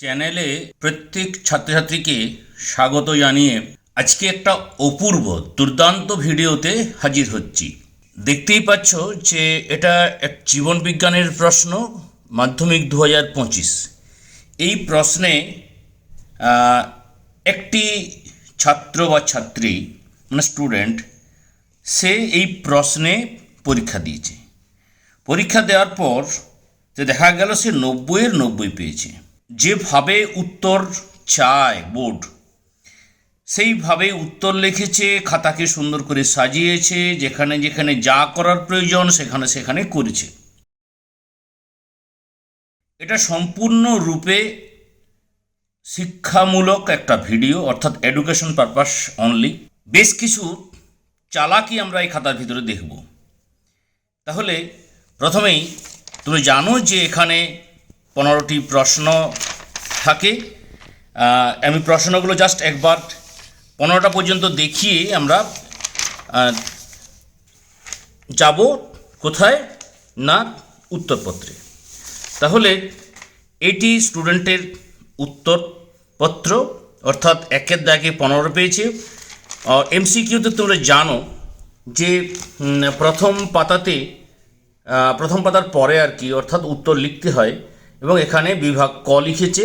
চ্যানেলে প্রত্যেক ছাত্রছাত্রীকে স্বাগত জানিয়ে আজকে একটা অপূর্ব, দুর্দান্ত ভিডিওতে হাজির হচ্ছি। দেখতেই পাচ্ছ যে এটা এক জীবন বিজ্ঞানের প্রশ্ন, মাধ্যমিক দু হাজার পঁচিশ। এই প্রশ্নে একটি ছাত্র বা ছাত্রী মানে স্টুডেন্ট, সে এই প্রশ্নে পরীক্ষা দিয়েছে। পরীক্ষা দেওয়ার পর, যে দেখা গেল সে নব্বইয়ের নব্বই পেয়েছে। যেভাবে উত্তর চায় বোর্ড, সেইভাবে উত্তর লিখেছে, খাতাকে সুন্দর করে সাজিয়েছে, যেখানে যেখানে যা করার প্রয়োজন সেখানে সেখানে করেছে। এটা সম্পূর্ণ রূপে শিক্ষামূলক একটা ভিডিও, অর্থাৎ এডুকেশন পারপাস অনলি বেশ কিছু চালাকি আমরা এই খাতার ভিতরে দেখব। তাহলে প্রথমেই তুমি জানো যে এখানে পনেরোটি প্রশ্ন থাকে। আমি প্রশ্নগুলো জাস্ট একবার পনেরোটা পর্যন্ত দেখিয়ে আমরা যাব কোথায় না উত্তরপত্রে। তাহলে এটি স্টুডেন্টের উত্তরপত্র, অর্থাৎ একের দাগে পনেরো পেয়েছে। এমসিকিউতে তোমরা জানো যে প্রথম পাতাতে প্রথম পাতার পরে আর কি, অর্থাৎ উত্তর লিখতে হয়। এবং এখানে বিভাগ ক লিখেছে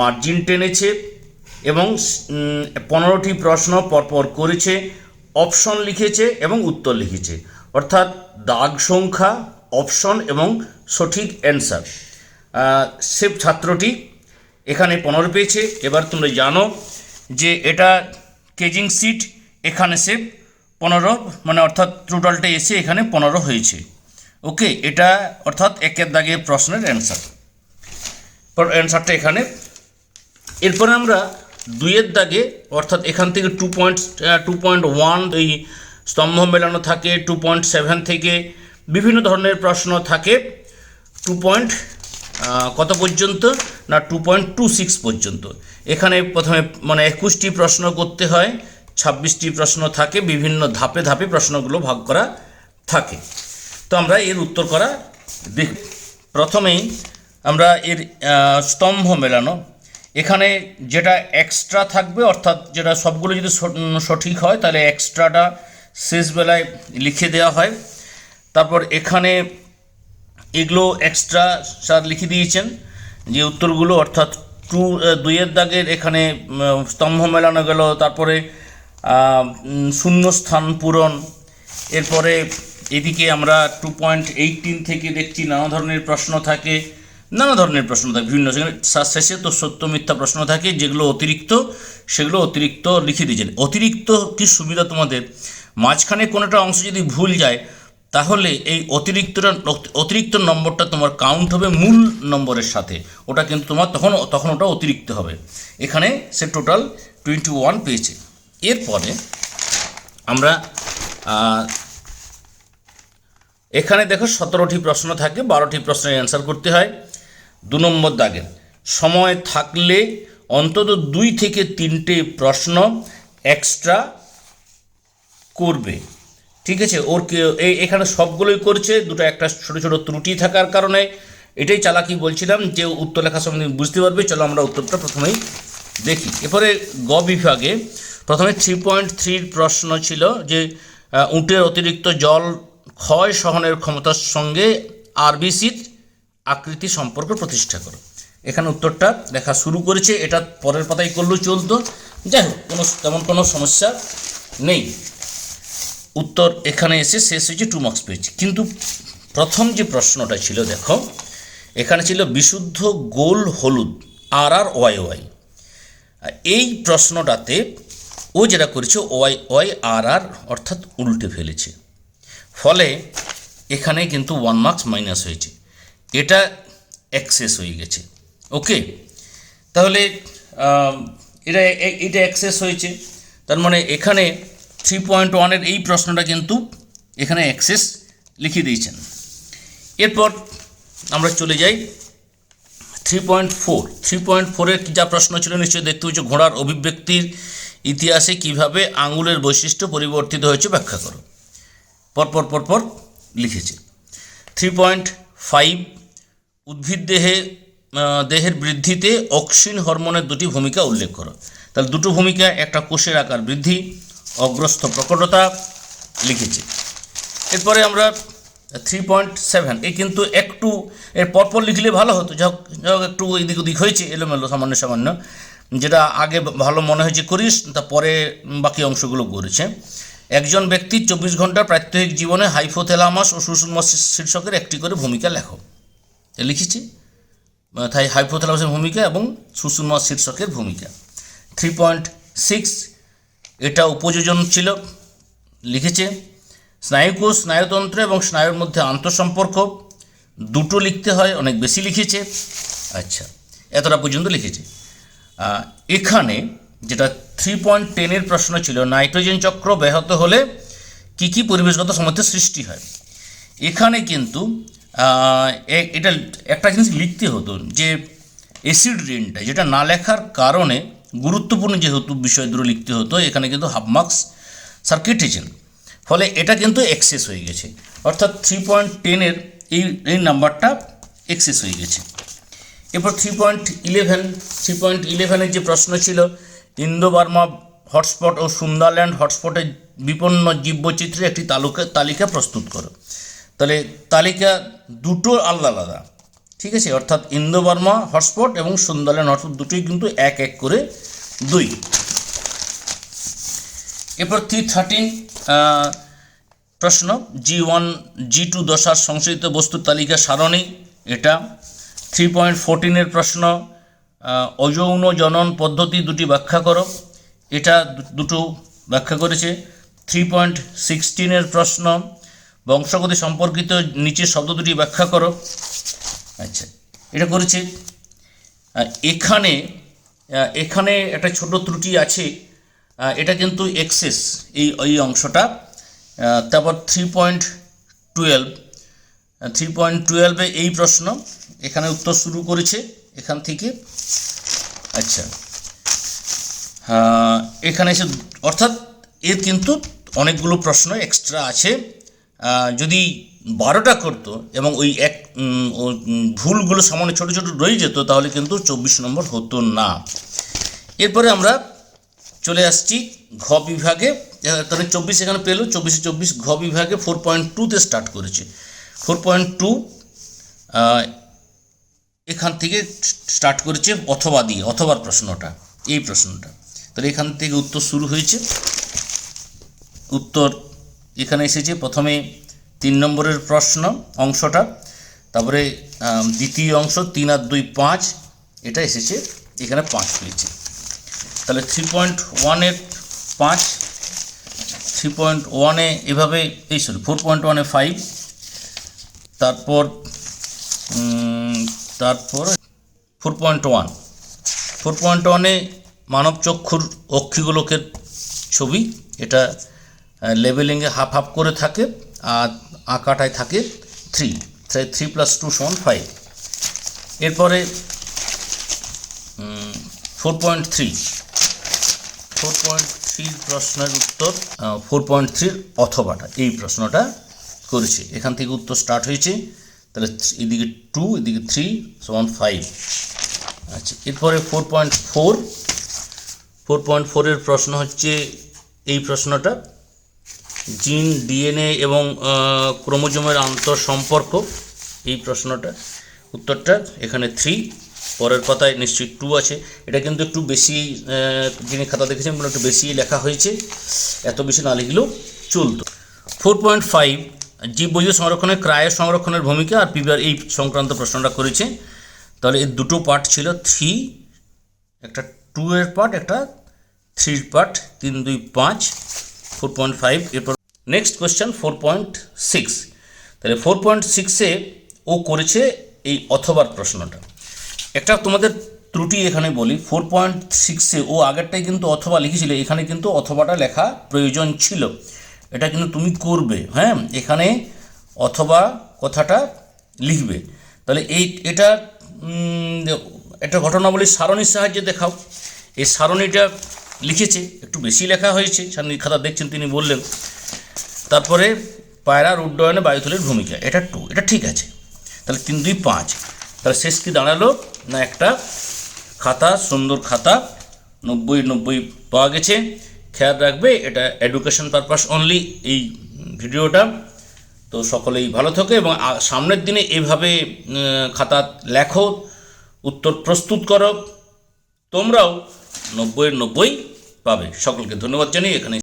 মার্জিন টেনেছে এবং পনেরোটি প্রশ্ন পরপর করেছে অপশন লিখেছে এবং উত্তর লিখেছে। অর্থাৎ দাগ সংখ্যা অপশন এবং সঠিক অ্যান্সার সে ছাত্রটি এখানে পনেরো পেয়েছে। এবার তোমরা জানো যে এটা কেজিং সিট এখানে সে পনেরো মানে অর্থাৎ টোটালটা এসে এখানে পনেরো হয়েছে। ওকে এটা অর্থাৎ একের দাগে প্রশ্নের অ্যান্সার অ্যান্সারটা এখানে। এরপরে আমরা দুইয়ের দাগে, অর্থাৎ এখান থেকে two point two point one এই স্তম্ভ মেলানো থাকে টু পয়েন্ট সেভেন থেকে বিভিন্ন ধরনের প্রশ্ন থাকে। টু পয়েন্ট কত পর্যন্ত? না টু পয়েন্ট টু সিক্স পর্যন্ত। এখানে প্রথমে মানে একুশটি প্রশ্ন করতে হয়, ছাব্বিশটি প্রশ্ন থাকে, বিভিন্ন ধাপে ধাপে প্রশ্নগুলো ভাগ করা থাকে। তো আমরা এর উত্তর করা দেখ প্রথমেই আমরা এর স্তম্ভ মেলানো। এখানে যেটা এক্সট্রা থাকবে, অর্থাৎ যেটা সবগুলো যদি সঠিক হয়, তাহলে এক্সট্রাটা শেষ বেলায় লিখে দেওয়া হয়। তারপর এখানে এগুলো এক্সট্রা স্যার লিখে দিয়েছেন, যে উত্তরগুলো, অর্থাৎ টু দুইয়ের দাগের এখানে স্তম্ভ মেলানো গেল, তারপরে শূন্য স্থান পূরণ, এরপরে এদিকে আমরা টু পয়েন্ট এইটিন থেকে দেখছি, নানা ধরনের প্রশ্ন থাকে। নানা ধরনের প্রশ্ন থাকে, বিভিন্ন সেখানে শেষে তো সত্য মিথ্যা প্রশ্ন থাকে, যেগুলো অতিরিক্ত, সেগুলো অতিরিক্ত লিখে দিয়েছেন। অতিরিক্ত কি সুবিধা তোমাদের? মাঝখানে কোনোটা অংশ যদি ভুল যায়, তাহলে এই অতিরিক্তটা অতিরিক্ত নম্বরটা তোমার কাউন্ট হবে মূল নম্বরের সাথে। ওটা কিন্তু তোমার তখন তখন ওটা অতিরিক্ত হবে। এখানে সে টোটাল টোয়েন্টি ওয়ান পেয়েছে। এরপরে আমরা এখানে দেখো সতেরোটি প্রশ্ন থাকে, বারোটি প্রশ্নের অ্যান্সার করতে হয়। দু নম্বর দাগের সময় থাকলে অন্তত দুই থেকে তিনটে প্রশ্ন এক্সট্রা করবে। ঠিক আছে? ওর এখানে সবগুলোই করছে, দুটো একটা ছোটো ছোটো ত্রুটি থাকার কারণে এটাই চালাকি বলছিলাম যে উত্তর লেখার সময় বুঝতে পারবে, চলো আমরা উত্তরটা প্রথমেই দেখি। এরপরে গ বিভাগে, প্রথমে থ্রি পয়েন্ট থ্রির প্রশ্ন ছিল যে উটের অতিরিক্ত জল ক্ষয় সহনের ক্ষমতার সঙ্গে আরবিসির আকৃতি সম্পর্ক প্রতিষ্ঠা করো। এখানে উত্তরটা লেখা শুরু করেছে, এটা পরের পাতায় করলেও চলতো। যাই হোক, কোনো তেমন কোনো সমস্যা নেই। উত্তর এখানে এসে শেষ হয়েছে টু মার্কস পেয়েছি। কিন্তু প্রথম যে প্রশ্নটা ছিল, দেখো, এখানে ছিল বিশুদ্ধ গোল হলুদ, আর আর ওয়াই ওয়াই। এই প্রশ্নটাতে ও যেটা করেছে, ওয়াই ওয়াই আর আর অর্থাৎ উল্টে ফেলেছে। ফলে এখানে কিন্তু ওয়ান মার্কস মাইনাস হয়েছে। এটা অ্যাক্সেস হয়ে গেছে। ওকে তাহলে এটা এটা অ্যাক্সেস হয়েছে। তার মানে এখানে থ্রি পয়েন্ট ওয়ানের এই প্রশ্নটা কিন্তু এখানে অ্যাক্সেস লিখে দিয়েছেন। এরপর আমরা চলে যাই। Three point four three point ফোরের যা প্রশ্ন ছিল, নিশ্চয়ই দেখতে হচ্ছে ঘোড়ার অভিব্যক্তির ইতিহাসে কীভাবে আঙুলের বৈশিষ্ট্য পরিবর্তিত হয়েছে ব্যাখ্যা করো। পরপর পরপর লিখেছে। থ্রি পয়েন্ট ফাইভ উদ্ভিদ দেহে দেহের বৃদ্ধিতে অক্সিন হরমোনের দুটি ভূমিকা উল্লেখ করো। তাহলে দুটো ভূমিকা, একটা কোষের আকার বৃদ্ধি, অগ্রস্থ প্রকটতা লিখেছে। এরপরে আমরা থ্রি পয়েন্ট সেভেন এই কিন্তু একটু, এর পরপর লিখলে ভালো হতো। যাই হোক একটু এদিক ওদিক হয়েছে, এলোমেলো, সামান্য সামান্য। যেটা আগে ভালো মনে হয়েছে করিস তারপরে বাকি অংশগুলো করেছে। একজন ব্যক্তির চব্বিশ ঘণ্টার প্রাত্যহিক জীবনে হাইফোথ্যালামাস ও সুষুম্নাস শীর্ষকের একটি করে ভূমিকা লেখো। লিখেছি তাই হাইপোথ্যালামাসের ভূমিকা এবং সুষুম্না শীর্ষকের ভূমিকা। থ্রি পয়েন্ট সিক্স এটা উপযোজন ছিল, লিখেছে, স্নায়ুকোষ, স্নায়ুতন্ত্র এবং স্নায়ুর মধ্যে আন্তঃসম্পর্ক, দুটো লিখতে হয়, অনেক বেশি লিখেছে আচ্ছা এতটা পর্যন্ত লিখেছে। এখানে যেটা থ্রি পয়েন্ট টেনের প্রশ্ন ছিল, নাইট্রোজেন চক্র ব্যাহত হলে কি কি পরিবেশগত সমস্যার সৃষ্টি হয়? এখানে কিন্তু এটা একটা জিনিস লিখতে হতো যে অ্যাসিড রেনটা যেটা না লেখার কারণে গুরুত্বপূর্ণ যেহেতু বিষয় দুটো লিখতে হতো, এখানে কিন্তু হাফ মার্কস স্যার কেটেছেন। ফলে এটা কিন্তু এক্সেস হয়ে গেছে। অর্থাৎ থ্রি পয়েন্ট টেনের এই এই নাম্বারটা এক্সেস হয়ে গেছে। এরপর three point eleven three point ইলেভেনের যে প্রশ্ন ছিল ইন্দো বার্মা হটস্পট ও সুন্দরল্যান্ড হটস্পটের বিপন্ন জীববৈচিত্র্যের একটি তালুকা, তালিকা প্রস্তুত করো। তাহলে তালিকা দুটো আলাদা আলাদা। ঠিক আছে? অর্থাৎ ইন্দো বার্মা হটস্পট এবং সুন্দরল্যান্ড হটস্পট দুটোই কিন্তু এক এক করে দুই। এরপর থ্রি থার্টিন প্রশ্ন, জি ওয়ান, জি টু দশার সংশোধিত বস্তুর তালিকা সারণী, এটা। থ্রি পয়েন্ট ফোরটিনের প্রশ্ন অযৌন জনন পদ্ধতি দুটি ব্যাখ্যা করো। এটা দুটো ব্যাখ্যা করেছে। থ্রি পয়েন্ট সিক্সটিনের প্রশ্ন বংশগতি সম্পর্কিত নিচের শব্দ দুটি ব্যাখ্যা করো। আচ্ছা এটা করেছে। এখানে এখানে একটা ছোট ত্রুটি আছে। এটা কিন্তু এক্সেস, এই এই অংশটা। তারপর three point twelve three point টুয়েলভে এই প্রশ্ন, এখানে উত্তর শুরু করেছে এখান থেকে। আচ্ছা এখানে এসে, অর্থাৎ এর কিন্তু অনেকগুলো প্রশ্ন এক্সট্রা আছে। যদি বারোটা করতো এবং ওই এক ভুলগুলো সামান্য ছোটো ছোটো রয়ে যেত, তাহলে কিন্তু চব্বিশ নম্বর হতো না। এরপরে আমরা চলে আসছি ঘ বিভাগে। তাহলে চব্বিশ এখানে পেল, চব্বিশে চব্বিশ ঘ বিভাগে ফোর পয়েন্ট টুতে স্টার্ট করেছে। ফোর পয়েন্ট টু এখান থেকে স্টার্ট করেছে অথবা দিয়ে, অথবার প্রশ্নটা, এই প্রশ্নটা। তাহলে এখান থেকে উত্তর শুরু হয়েছে। উত্তর এখানে এসেছে। প্রথমে তিন নম্বরের প্রশ্ন অংশটা, তারপরে দ্বিতীয় অংশ তিন আর দুই পাঁচ, এটা এসেছে। এখানে পাঁচ হয়েছে তাহলে থ্রি পয়েন্ট ওয়ানের পাঁচ থ্রি পয়েন্ট ওয়ানে এভাবে, এই সরি ফোর পয়েন্ট ওয়ানে ফাইভ তারপর তারপর four point one four point ওয়ানে মানব চক্ষুর অক্ষিগোলকের ছবি, এটা লেভেলিংয়ে হাফ হাফ করে থাকে আর আঁকাটায় থাকে থ্রি থ্রি প্লাস টু সমান ফাইভ এরপরে four point three four point থ্রির প্রশ্নের উত্তর ফোর পয়েন্ট থ্রির অথবাটা, এই প্রশ্নটা করেছে। এখান থেকে উত্তর স্টার্ট হয়েছে। তাহলে এদিকে টু এদিকে থ্রি সমান ফাইভ আচ্ছা এরপরে four point four four point ফোরের প্রশ্ন হচ্ছে এই প্রশ্নটা। জিন, ডিএনএ এবং ক্রোমোজোমের আন্তঃসম্পর্ক এই প্রশ্নটা, উত্তরটা এখানে থ্রি পরের পাতায় নিশ্চয়ই টু আছে। এটা কিন্তু একটু বেশি যিনি খাতা দেখেছেন একটু বেশি লেখা হয়েছে। এত বেশি না লিখলেও চলতো। ফোর পয়েন্ট ফাইভ জীববৈধ সংরক্ষণে ক্রায় সংরক্ষণের ভূমিকা আর পিবিআর এই সংক্রান্ত প্রশ্নটা করেছে। তাহলে এর দুটো পার্ট ছিল থ্রি একটা টু এর পার্ট একটা থ্রির পার্ট তিন, দুই, পাঁচ। ফোর পয়েন্ট ফাইভ এরপর next question four point six তাহলে ফোর পয়েন্ট সিক্সে ও করেছে এই অথবার প্রশ্নটা। একটা তোমাদের ত্রুটি এখানে বলি ফোর পয়েন্ট সিক্সে ও আগেরটাই কিন্তু অথবা লিখেছিল, এখানে কিন্তু অথবাটা লেখা প্রয়োজন ছিল। এটা কিন্তু তুমি করবে হ্যাঁ? এখানে অথবা কথাটা লিখবে। তাহলে এই, এটা একটা ঘটনাবলীর সারণীর সাহায্যে দেখাও। এই সারণীটা লিখেছে, একটু বেশি লেখা হয়েছে। সামনে খাতা দেখছেন, তিনি বললেন, তারপরে পায়রার উড্ডয়নে বায়ুথলের ভূমিকা, এটা টু এটা ঠিক আছে। তাহলে তিন দুই পাঁচ, তাহলে শেষ কি দাঁড়াল? না একটা খাতা, সুন্দর খাতা, নব্বই নব্বই পাওয়া গেছে। খেয়াল রাখবে, এটা এডুকেশন পারপাস অনলি এই ভিডিওটা। তো সকলেই ভালো থাকো এবং সামনের দিনে এভাবে খাতা লেখো, উত্তর প্রস্তুত করো। তোমরাও নব্বইয়ের নব্বই পাবে। সকলকে ধন্যবাদ জানিয়ে এখানে